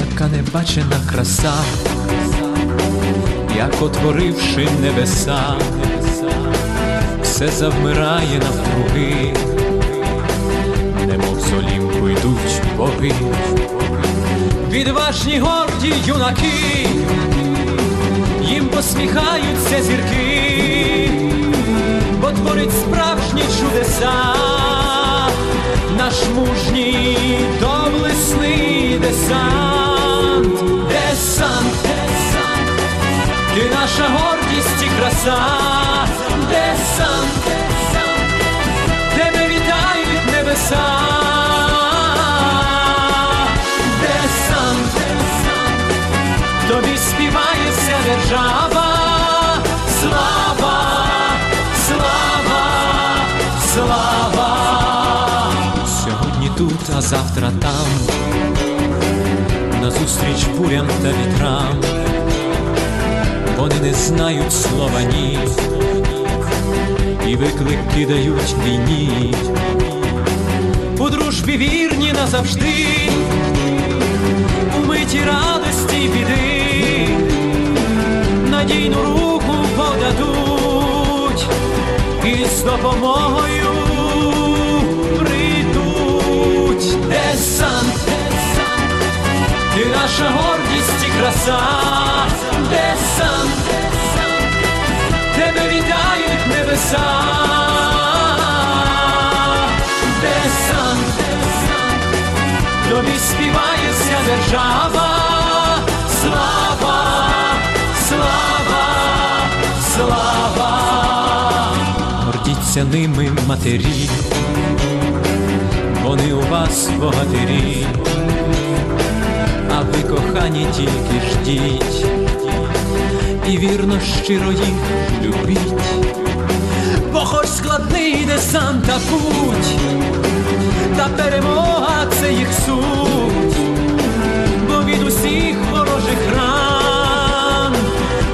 небачена краса, як отворивши небеса, все завмирає навкруги, немов з Олімпу йдуть боги, відважні горді юнаки, їм посміхаються зірки, бо творить справжні чудеса, наш мужній доблесний десант, десант, десант, ти наша гордість і краса, десант, десант, тебе вітають небеса, десант, десант, тобі співається держава, слава, слава, слава. Сьогодні тут, а завтра там, назустріч бурям та вітрам, вони не знають слова ні, і виклик кидають війні, у дружбі вірні назавжди, у миті радості біди, надійну руку подадуть. І з допомогою десант, тебе вітають небеса. Десант, десант, тобі співається держава, слава, слава, слава, гордіться ними матері, вони у вас богатирі, ви кохані тільки ждіть, і вірно щиро їх любіть, бо хоч складний десант та путь, та перемога це їх суть, бо від усіх ворожих ран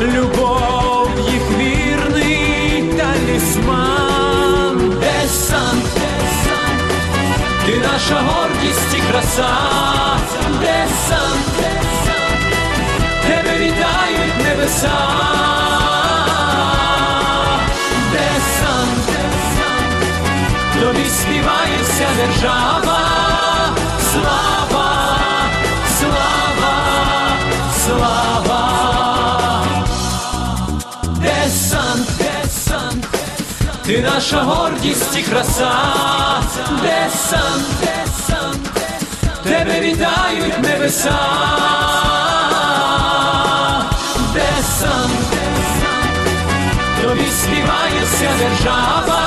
любов їх вірний талісман. Десант, ти наша гордість і краса, десант, десант, тебе вітають небеса. Десант, десант, тобі співається держава, слава, слава, слава. Десант, десант, ти наша гордість і краса, десант, десант, baby die you never saw De sam Dobis divaju se država